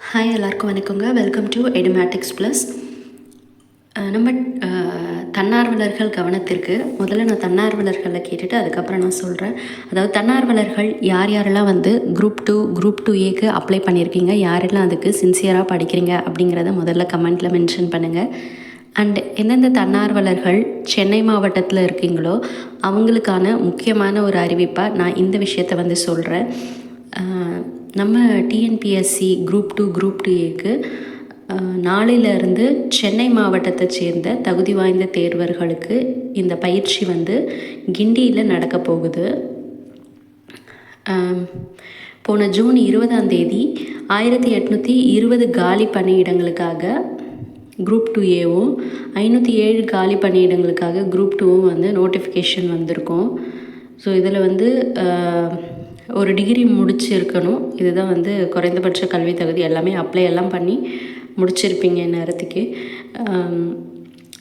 Hi எல்லாருக்கும் வணக்கங்க. Welcome to Edumatics plus நம்ம தன்னார்வலர்கள் கவனத்திற்கு முதல்ல நான் தன்னார்வலர்களை கேட்டுட்டு அதுக்கப்புறம் நான் சொல்கிறேன் அதாவது தன்னார்வலர்கள் யார் யாரெல்லாம் வந்து குரூப் டூ குரூப் டூ ஏக்கு அப்ளை பண்ணியிருக்கீங்க? யாரெல்லாம் அதுக்கு சின்சியராக படிக்கிறீங்க? அப்படிங்கிறத முதல்ல கமெண்ட்டில் மென்ஷன் பண்ணுங்கள் அண்ட் எந்தெந்த தன்னார்வலர்கள் சென்னை மாவட்டத்தில் இருக்கீங்களோ அவங்களுக்கான முக்கியமான ஒரு அறிவிப்பாக நான் இந்த விஷயத்தை வந்து சொல்கிறேன் நம்ம TNPSC group two group two ஏக்கு சென்னை மாவட்டத்தை சேர்ந்த தகுதி வாய்ந்த தேர்வர்களுக்கு இந்த பயிற்சி வந்து கிண்டியில் நடக்க போகுது. போன ஜூன் இருபதாம் தேதி ஆயிரத்தி எட்நூற்றி இருபது காலி பணியிடங்களுக்காக குரூப் டூ ஏவும் ஐநூற்றி ஏழு காலி பணியிடங்களுக்காக குரூப் டூவும் வந்து நோட்டிஃபிகேஷன் வந்திருக்கும். ஸோ இதில் வந்து ஒரு டிகிரி முடிச்சிருக்கணும். இதுதான் வந்து குறைந்தபட்ச கல்வி தகுதி. எல்லாமே அப்ளை எல்லாம் பண்ணி முடிச்சிருப்பீங்க நேரத்துக்கு.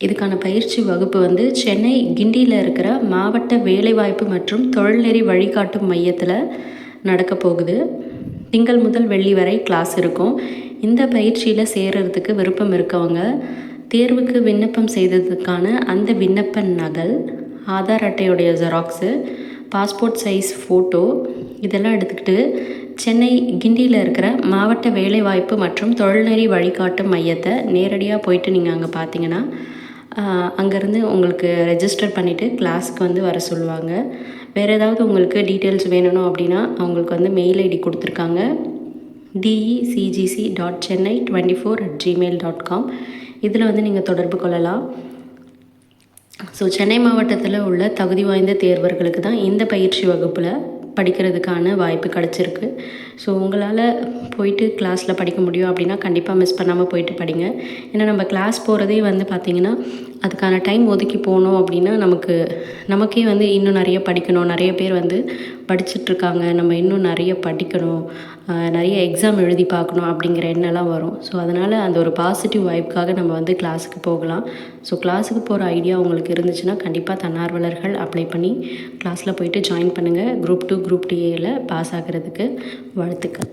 இதுக்கான பயிற்சி வகுப்பு வந்து சென்னை கிண்டியில் இருக்கிற மாவட்ட வேலைவாய்ப்பு மற்றும் தொழில்நெறி வழிகாட்டும் மையத்தில் நடக்க போகுது. திங்கள் முதல் வெள்ளி வரை கிளாஸ் இருக்கும். இந்த பயிற்சியில் சேர்கிறதுக்கு விருப்பம் இருக்கவங்க தேர்வுக்கு விண்ணப்பம் செய்ததுக்கான அந்த விண்ணப்ப நகல் ஆதார் அட்டையுடைய ஜெராக்ஸு பாஸ்போர்ட் சைஸ் ஃபோட்டோ இதெல்லாம் எடுத்துக்கிட்டு சென்னை கிண்டியில் இருக்கிற மாவட்ட வேலைவாய்ப்பு மற்றும் தொழில்நெறி வழிகாட்டும் மையத்தை நேரடியாக போயிட்டு நீங்கள் அங்கே பார்த்தீங்கன்னா அங்கேருந்து உங்களுக்கு ரெஜிஸ்டர் பண்ணிவிட்டு கிளாஸ்க்கு வந்து வர சொல்லுவாங்க. வேறு ஏதாவது உங்களுக்கு டீட்டெயில்ஸ் வேணும் அப்படின்னா அவங்களுக்கு வந்து மெயில் ஐடி கொடுத்துருக்காங்க. DECGC dot Chennai twenty four at Gmail dot com இதில் வந்து நீங்கள் தொடர்பு கொள்ளலாம். ஸோ சென்னை மாவட்டத்தில் உள்ள தகுதி வாய்ந்த தேர்வர்களுக்கு தான் இந்த பயிற்சி வகுப்பில் படிக்கிறதுக்கான வாய்ப்பு கிடச்சிருக்கு. ஸோ உங்களால் போயிட்டு கிளாஸில் படிக்க முடியும் அப்படின்னா கண்டிப்பாக மிஸ் பண்ணாமல் போயிட்டு படிங்க. ஏன்னா நம்ம கிளாஸ் போகிறதே வந்து பார்த்திங்கன்னா அதுக்கான டைம் ஒதுக்கி போனோம் அப்படின்னா நமக்கு நமக்கே வந்து இன்னும் நிறைய படிக்கணும். நிறைய பேர் வந்து படிச்சுட்ருக்காங்க. நம்ம இன்னும் நிறைய படிக்கணும். நிறைய எக்ஸாம் எழுதி பார்க்கணும் அப்படிங்கிற எண்ணெல்லாம் வரும். ஸோ அதனால் அந்த ஒரு பாசிட்டிவ் வைப்புக்காக நம்ம வந்து கிளாஸுக்கு போகலாம். ஸோ கிளாஸுக்கு போகிற ஐடியா உங்களுக்கு இருந்துச்சுன்னா கண்டிப்பாக தன்னார்வலர்கள் அப்ளை பண்ணி கிளாஸில் போயிட்டு ஜாயின் பண்ணுங்கள் குரூப் டூ குரூப் டிஏயில் பாஸ் ஆகிறதுக்கு வாழ்த்துக்கள்.